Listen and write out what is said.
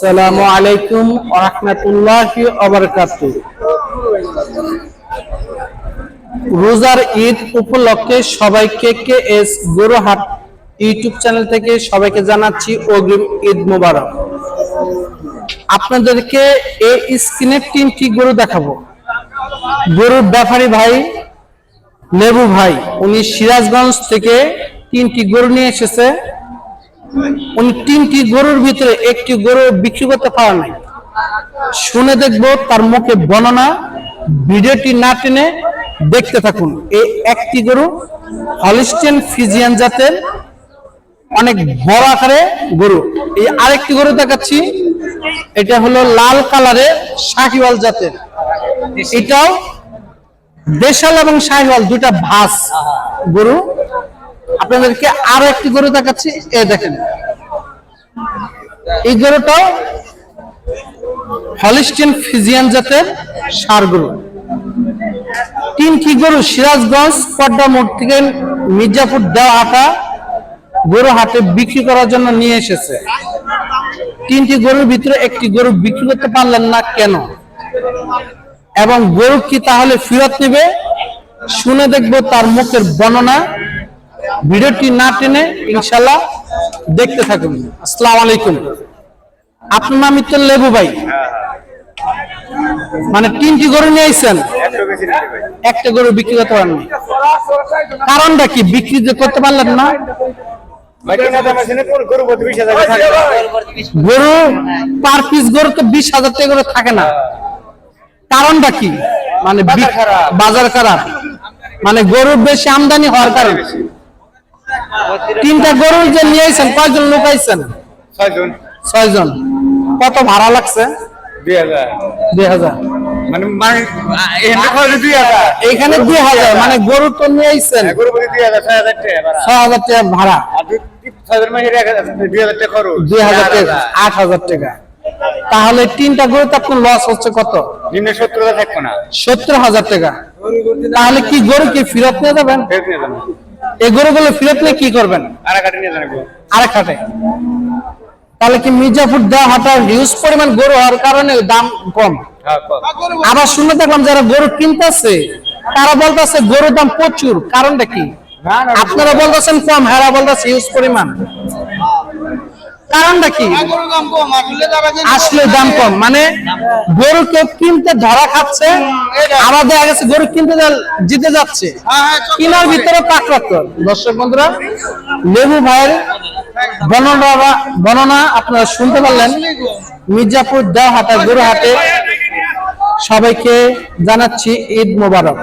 আসসালামু আলাইকুম রহমতুল্লাহি অবরকাতু রোজার ঈদ উপলক্ষে সবাইকে K S Goruhat YouTube channel থেকে সবাইকে জানাচ্ছি অগ্রিম ঈদ আপনাদেরকে এই স্ক্রিনে তিনটি গরু দেখাবো। গরুর ব্যাপারী ভাই, লেবু ভাই, উনি সিরাজগঞ্জ থেকে তিনটি গরু নিয়ে এসেছে। উনি তিনটি গরুর ভিতরে একটি গরু বিক্রি করতে পারে নাই। শুনে দেখব তার মুখে বর্ণনা, ভিডিওটি না টেনে দেখতে থাকুন। এই একটি গরু হলিস্টেন ফিজিয়ান জাতের অনেক বড় আকারে গরু। এই আরেকটি গরু দেখাচ্ছি, এটা হলো লাল কালারের শাহিওয়াল জাতের। এটাও দেশাল এবং শাহিওয়াল দুটা ভাস গরু। আপনাদেরকে আরও একটি গরু দেখাচ্ছি এ দেখেন। এই গরুটাও হলিস্টিন ফিজিয়ান জাতের সার গরু। তিনটি গরু? সিরাজগঞ্জ, পদ্মা মোড় থেকে মির্জাপুর দেওয়া হাটা গরু হাটে বিক্রি করার জন্য নিয়ে এসেছে। তিনটি গরুর ভিতরে একটি গরু বিক্রি করতে পারলেন না কেন? এবং গরু কি তাহলে ফেরত নেবে? শুনে দেখব তার মুখের বর্ণনা। ভিডিওটি না টেনে ইনশাল্লাহ দেখতে থাকুন। আসসালামু আলাইকুম। আপনার নাম তো লেবু ভাই। মানে তিনটি গরু নিয়ে আইছেন। একটা গরু বিক্রি করতে পারেননি কারণটা কি? বিক্রি করতে পারলেন না? গরু পার পিস গরু তো বিশ হাজার টাকা করে থাকে না। কারণটা কি? মানে বাজার খারাপ। বাজার খারাপ। মানে গরুর বেশি আমদানি হওয়ার কারণে। তিনটা গরু যে নিয়ে আইছেন কয়জন লোক আইছেন? ছয়জন। ছয়জন। কত ভাড়া লাগছে? দুই হাজার। দুই হাজার। মানে এখানে দুই হাজার। এখানে দুই হাজার মানে গরু তো নিয়ে আইছেন। হ্যাঁ, ছয় হাজার টাকা ভাড়া। হাজার টাকা দুই ছয়জন মাসের এক হাজার টাকা খরচ। দুই হাজার টাকা আট হাজার টাকা। তাহলে তিনটা গরুতে আপনার লস হচ্ছে কত? নিম্ন সত্তর হাজার থাকব না। সত্তর হাজার টাকা। তাহলে কি গরু কি ফেরত নিয়ে যাবেন। এই গরুগুলো ফিরে পেলে কি করবেন? আরেক হাটে তাহলে কি মির্জাপুর দেওয়া হাটার হিউজ পরিমাণ গরু হওয়ার কারণে দাম কম? হ্যাঁ আবার শুনে দেখলাম যারা গরু কিনতেছে তারা বলতেছে গরুর দাম প্রচুর। কারণটা কি? আপনারা বলতেছেন কম হ্যাঁ বলতেছে হিউজ পরিমাণ। কারণটা কি? আসলে দাম কম। মানে গরু কেউ কিনতে ধরা খাচ্ছে আবার দেখা গেছে গরু কিনতে জিতে যাচ্ছে। কিনার ভিতরে পাকড়াত্ত দর্শক বন্ধুরা লেবু ভাইয়ের বর্ণনা বর্ণনা আপনারা শুনতে পারলেন। মির্জাপুর দেওয়া হাটা গরু হাটে সবাইকে জানাচ্ছি ঈদ মোবারক।